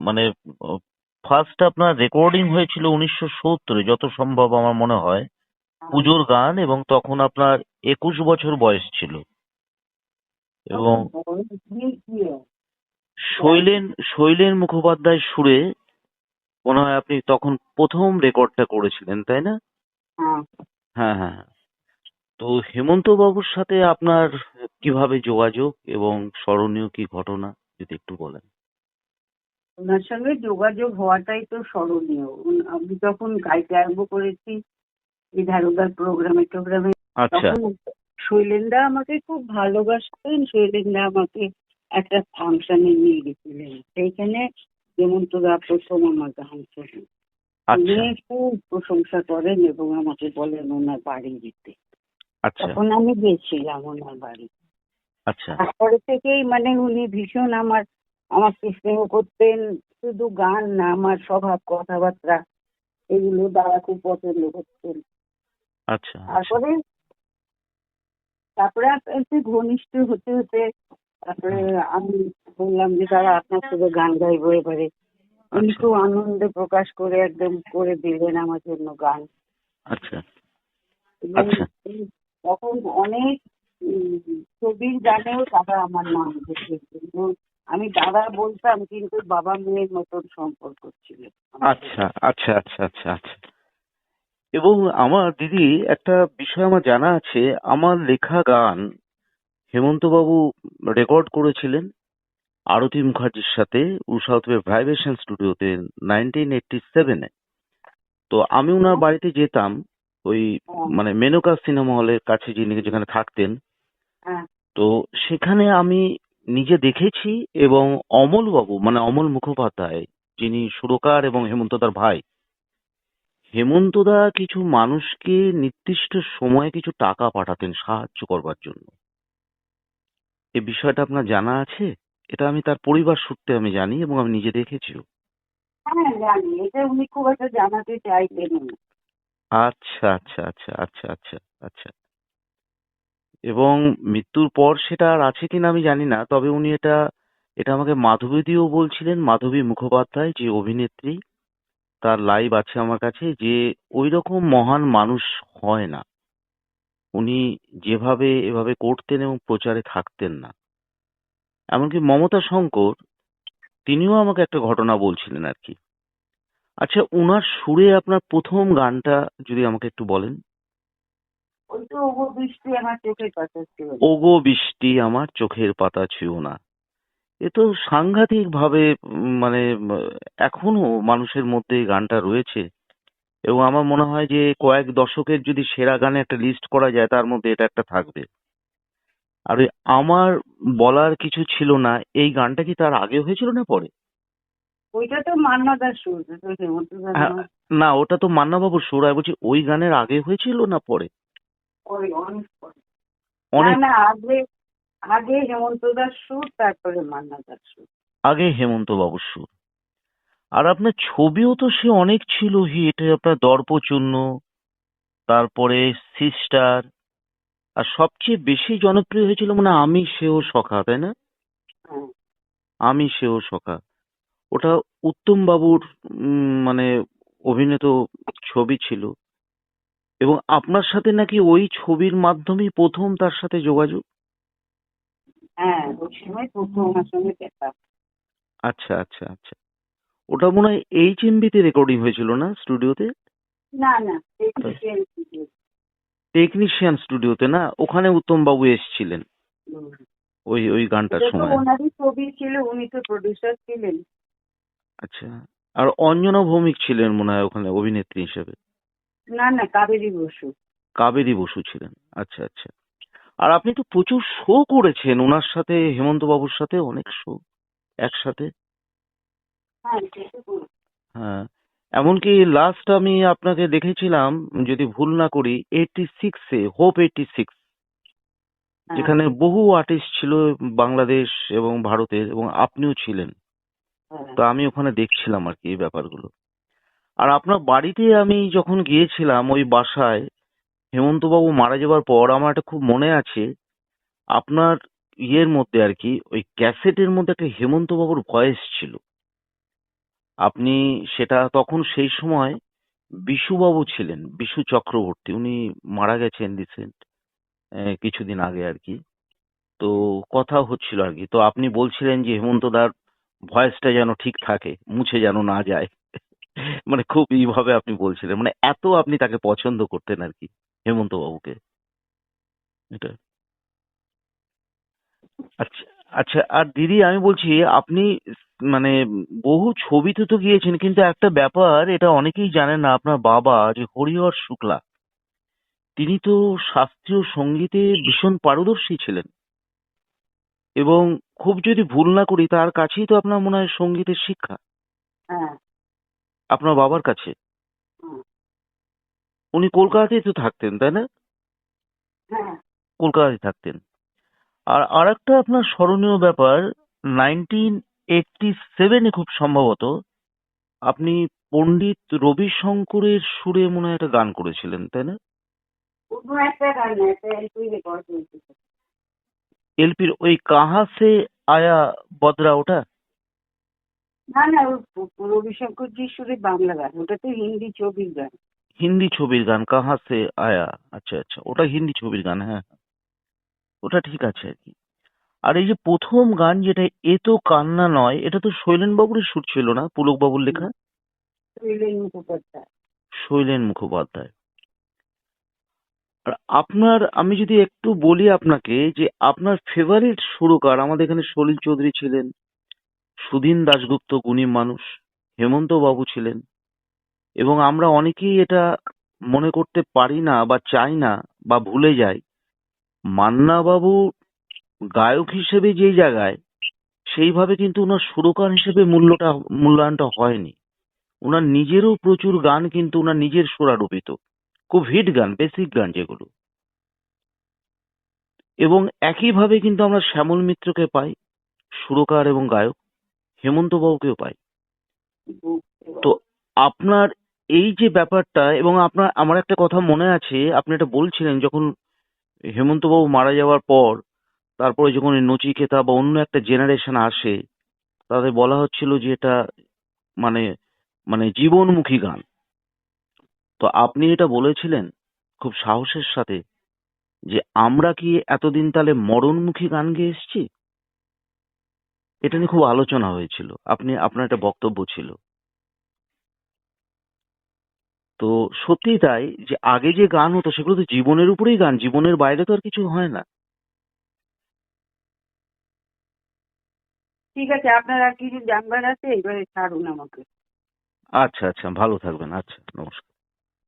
মানে ফার্স্ট আপনার রেকর্ডিং হয়েছিল উনিশশো সত্তরে, যত সম্ভব আমার মনে হয়। পুজোর গান এবং তখন আপনার একুশ বছর বয়স ছিল। এবং শৈলেন শৈলেন মুখোপাধ্যায় সুরে মনে হয় আপনি তখন প্রথম রেকর্ডটা করেছিলেন, তাই না? হ্যাঁ হ্যাঁ হ্যাঁ। তো হেমন্ত বাবুর সাথে আপনার কীভাবে যোগাযোগ এবং স্মরণীয় কি ঘটনা, যদি একটু বলেন? ওনার সঙ্গে যোগাযোগ হওয়াটাই তো স্মরণীয়। আমি যখন গাইতে আরম্ভ করেছি এই ধারোগার প্রোগ্রামে টোগ্রামে আচ্ছা। তখন শৈলেন্দা আমাকে খুব ভালোবাসতেন। শৈলেন্দা আমাকে একটা ফাংশনে নিয়ে গেছিলেন। সেইখানে হেমন্ত দা প্রথম আমার গান শোনেন আচ্ছা। উনি খুব প্রশংসা করেন এবং আমাকে বলেন ওনার বাড়ি যেতে। আচ্ছা। তখন আমি গেছিলাম ওনার বাড়ি তারপরে থেকেই মানে উনি ভীষণ আমার আমাকে স্নেহ করতেন শুধু গান না আমার স্বভাব কথাবার্তা এগুলো দ্বারা খুব পছন্দ করতেন। আচ্ছা। তারপরে তারপরে ঘনিষ্ঠ হতে হতে তারপরে আমি বললাম যে দাদা আপনার সাথে গান গাইবো এবারে। উনি আচ্ছা। খুব আনন্দে প্রকাশ করে একদম করে দিলেন আমার জন্য গান। আচ্ছা। আচ্ছা। তখন অনেক ছবির গানেও দাদা আমার নাম লিখেছেন। আমি দাদা বলতাম কিন্তু বাবা মেয়ের মতন সম্পর্ক ছিল। আচ্ছা আচ্ছা আচ্ছা আচ্ছা আচ্ছা। এবং আমার দিদি একটা বিষয় আমার জানা আছে আমার লেখা গান হেমন্ত বাবু রেকর্ড করেছিলেন আরতি মুখার্জির সাথে উষাউথবে ভাইব্রেশন স্টুডিওতে নাইনটিন এইটটি সেভেনে তো আমি ওনার বাড়িতে যেতাম ওই মানে মেনকা সিনেমা হলের কাছে যিনি যেখানে থাকতেন। হ্যাঁ। তো সেখানে আমি নিজে দেখেছি এবং অমল বাবু মানে অমল মুখোপাধ্যায় যিনি সুরকার এবং হেমন্তদার ভাই হেমন্তদা কিছু মানুষকে নির্দিষ্ট সময়ে কিছু টাকা পাঠাতেন সাহায্য করবার জন্য। এ বিষয়টা আপনার জানা আছে? এটা আমি তার পরিবার সূত্রে আমি জানি এবং আমি নিজে দেখেছিও হ্যাঁ আচ্ছা আচ্ছা আচ্ছা আচ্ছা আচ্ছা আচ্ছা। এবং মৃত্যুর পর সেটা আর আছে কিনা আমি জানি না, তবে উনি এটা এটা আমাকে মাধবী দিয়েও বলছিলেন, মাধবী মুখোপাধ্যায়, যে অভিনেত্রী, তার লাইভ আছে আমার কাছে, যে ওই রকম মহান মানুষ হয় না। উনি যেভাবে, এভাবে করতেন এবং প্রচারে থাকতেন না। এমনকি মমতা শঙ্কর, তিনিও আমাকে একটা ঘটনা বলছিলেন আর কি। আচ্ছা উনার সুরে আপনার প্রথম গানটা যদি আমাকে একটু বলেন। ওই তো ওগো বৃষ্টি আমার চোখের পাশে ছিল ওগো বৃষ্টি আমার চোখের পাতা ছুঁয়ো না। এ তো সাংঘাতিক ভাবে মানে এখনও মানুষের মধ্যে এই গানটা রয়েছে। এবং আমার মনে হয় যে কয়েক দশকের যদি সেরা গানে একটা লিস্ট করা যায় তার মধ্যে এটা একটা থাকবে। আর ওই আমার বলার কিছু ছিল না। এই গানটা কি তার আগে হয়েছিল না পরে? ওইটা তো মান্নাদার সুর হ্যাঁ, না ওটা তো মান্নাবাবুর সুর। আমি বলছি ওই গানের আগে হয়েছিল না পরে? পরে অনেক পরে অনেক না আগে আগে হেমন্ত দাস সুর তারপরে মান্নাদার সুর। আগে হেমন্ত বাবুর সুর। আর আপনার ছবিও তো সে অনেক ছিল হিট আপনার দর্পচূর্ণ তারপরে সিস্টার আর সবচেয়ে বেশি জনপ্রিয় হয়েছিল মানে আমি সেও সখা তাই না? হ্যাঁ। আমি সেও সখা। ওটা উত্তম বাবুর উম, মানে অভিনীত ছবি ছিল। এবং আপনার সাথে নাকি ওই ছবির মাধ্যমেই প্রথম তার সাথে যোগাযোগ? হ্যাঁ ওই সময় প্রথম আমার সঙ্গে দেখা। আচ্ছা আচ্ছা আচ্ছা। ওটা মনে হয় এইচ এমবিতে রেকর্ডিং হয়েছিল না স্টুডিওতে না না টেকনিশিয়ান স্টুডিওতে না? ওখানে উত্তম বাবু এসেছিলেন ওই ওই গানটার সময়। ওনারই ছবি ছিল উনি তো প্রডিউসার ছিলেন। আচ্ছা। আর অঞ্জনা ভৌমিক ছিলেন মনে হয় ওখানে অভিনেত্রী হিসেবে। না না কাবেরী বসু। কাবেরী বসু ছিলেন। আচ্ছা আচ্ছা। আর আপনি তো প্রচুর শো করেছেন। ওনার সাথে হেমন্ত বাবুর সাথে অনেক শো একসাথে? হ্যাঁ হ্যাঁ। এমনকি লাস্ট আমি আপনাকে দেখেছিলাম যদি ভুল না করি এইটটি সিক্সে হোপ এইটটি সিক্স। যেখানে বহু আর্টিস্ট ছিল বাংলাদেশ এবং ভারতের এবং আপনিও ছিলেন। হ্যাঁ। তো আমি ওখানে দেখছিলাম আর কি এই ব্যাপারগুলো। আর আপনার বাড়িতে আমি যখন গিয়েছিলাম ওই বাসায়, হেমন্তবাবু মারা যাবার পর আমার একটা খুব মনে আছে, আপনার ইয়ের মধ্যে আর কি, ওই ক্যাসেটের মধ্যে একটা হেমন্তবাবুর ভয়েস ছিল। আপনি সেটা তখন সেই সময় বিশুবাবু ছিলেন, বিশু চক্রবর্তী, উনি মারা গেছেন রিসেন্ট কিছুদিন আগে আর কি। তো কথা হচ্ছিল আর কি, তো আপনি বলছিলেন যে হেমন্তদার ভয়েসটা যেন ঠিক থাকে, মুছে যেন না যায়। মানে খুব এইভাবে আপনি বলছিলেন। মানে এত আপনি তাকে পছন্দ করতেন আর কি হেমন্ত বাবুকে এটা। আচ্ছা আচ্ছা আর দিদি, আমি বলছি, আপনি মানে বহু ছবিতে তো গিয়েছেন, কিন্তু একটা ব্যাপার, এটা অনেকেই জানেন না, আপনার বাবা যে হরিহর শুক্লা, তিনি তো শাস্ত্রীয় সঙ্গীতে ভীষণ পারদর্শী ছিলেন। এবং খুব যদি ভুল না করি, তার কাছেই তো আপনার মনে হয় সঙ্গীতের শিক্ষা। হ্যাঁ। আপনার বাবার কাছে। উনি কলকাতাতেই তো থাকতেন তাই না? হ্যাঁ। কলকাতায় থাকতেন। আর আরেকটা আপনার স্মরণীয় ব্যাপার নাইনটিন এইটটি সেভেনে খুব সম্ভবত আপনি পণ্ডিত রবি শঙ্করের সুরে মনে হয় একটা গান করেছিলেন তাই না? একটা একটা এলপির ওই কাহা সে আয়া বদরা ওটা? না না ওই রবিশঙ্করজির সুরে বাংলা গান ওটা তো হিন্দি ছবির গান। হিন্দি ছবির গান কাহা সে আয়া? আচ্ছা আচ্ছা ওটা হিন্দি ছবির গান হ্যাঁ। হ্যাঁ। ওটা ঠিক আছে আর কি। আর এই যে প্রথম গান যেটা এ তো কান্না নয় এটা তো শৈলেন বাবুরই সুর ছিল না পুলক বাবুর লেখা? শৈলেন মুখোপাধ্যায়। শৈলেন মুখোপাধ্যায়। আর আপনার আমি যদি একটু বলি আপনাকে যে আপনার ফেভারিট সুরকার আমাদের এখানে সলিল চৌধুরী ছিলেন সুধীন দাশগুপ্ত গুণী মানুষ হেমন্ত বাবু ছিলেন। এবং আমরা অনেকেই এটা মনে করতে পারি না বা চাই না বা ভুলে যাই। মান্না বাবু গায়ক হিসেবে যেই জায়গায়, সেইভাবে কিন্তু ওনার সুরকার হিসেবে মূল্যটা, মূল্যায়নটা হয়নি। ওনার নিজেরও প্রচুর গান কিন্তু ওনার নিজের সুরারোপিত খুব হিট গান, বেসিক গান যেগুলো। এবং একইভাবে কিন্তু আমরা শ্যামল মিত্রকে পাই, সুরকার এবং গায়ক। হেমন্ত বাবুকেও পাই। তো আপনার এই যে ব্যাপারটা এবং আপনার আমার একটা কথা মনে আছে আপনি এটা বলছিলেন যখন হেমন্ত বাবু মারা যাওয়ার পর তারপরে যখন নচিকেতা বা অন্য একটা জেনারেশন আসে তাদের বলা হচ্ছিল যে এটা মানে মানে জীবনমুখী গান। তো আপনি এটা বলেছিলেন খুব সাহসের সাথে যে আমরা কি এতদিন তাহলে মরণমুখী গান গেয়ে এসছি? এটা নিয়ে খুব আলোচনা হয়েছিল। আপনি আপনার একটা বক্তব্য ছিল। তো সত্যি তাই যে আগে যে গান হতো সেগুলো তো জীবনের উপরেই গান জীবনের বাইরে তো আর কিছু হয় না। ঠিক আছে আপনার আর কিছু জানবার আছে? এবারে ছাড়ুন আমাকে। আচ্ছা আচ্ছা ভালো থাকবেন। আচ্ছা নমস্কার।